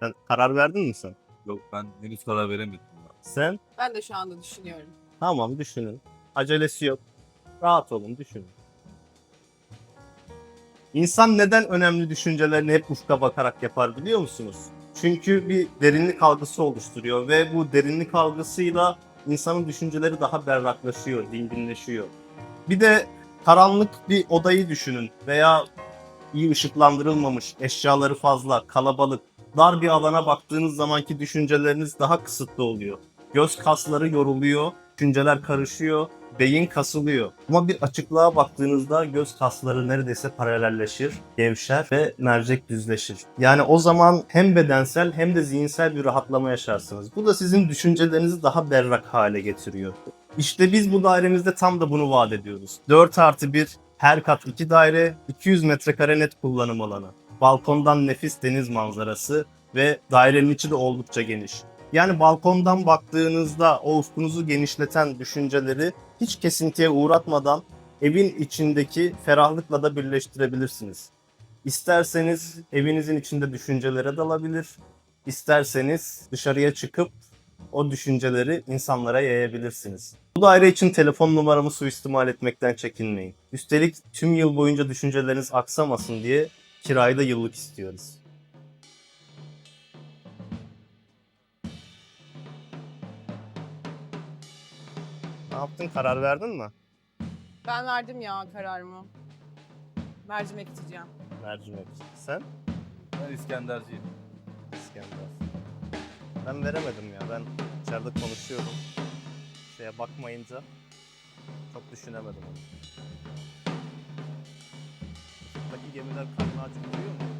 Sen karar verdin mi sen? Yok ben henüz karar veremedim. ya. Sen? Ben de şu anda düşünüyorum. Tamam düşünün. Acelesi yok. Rahat olun düşünün. İnsan neden önemli düşüncelerini hep ufka bakarak yapar biliyor musunuz? Çünkü bir derinlik algısı oluşturuyor ve bu derinlik algısıyla insanın düşünceleri daha berraklaşıyor, dinginleşiyor. Bir de karanlık bir odayı düşünün veya iyi ışıklandırılmamış, eşyaları fazla, kalabalık, dar bir alana baktığınız zamanki düşünceleriniz daha kısıtlı oluyor. Göz kasları yoruluyor, düşünceler karışıyor, beyin kasılıyor. Ama bir açıklığa baktığınızda göz kasları neredeyse paralelleşir, gevşer ve mercek düzleşir. Yani o zaman hem bedensel hem de zihinsel bir rahatlama yaşarsınız. Bu da sizin düşüncelerinizi daha berrak hale getiriyor. İşte biz bu dairemizde tam da bunu vaat ediyoruz. 4 artı 1, her kat 2 daire, 200 metrekare net kullanım alanı. Balkondan nefis deniz manzarası ve dairenin içi de oldukça geniş. Yani balkondan baktığınızda o ufkunuzu genişleten düşünceleri hiç kesintiye uğratmadan evin içindeki ferahlıkla da birleştirebilirsiniz. İsterseniz evinizin içinde düşüncelere dalabilir, isterseniz dışarıya çıkıp o düşünceleri insanlara yayabilirsiniz. Bu daire için telefon numaramı suistimal etmekten çekinmeyin. Üstelik tüm yıl boyunca düşünceleriniz aksamasın diye kirayı da yıllık istiyoruz. Ne yaptın? Karar verdin mi? Ben verdim ya kararımı. Mercimek içeceğim. Mercimek. Sen? Ben İskenderciyim. İskender. Ben veremedim ya. Ben içeride konuşuyordum. Şeye bakmayınca çok düşünemedim onu. Gemiler karnı acıktırıyor mu?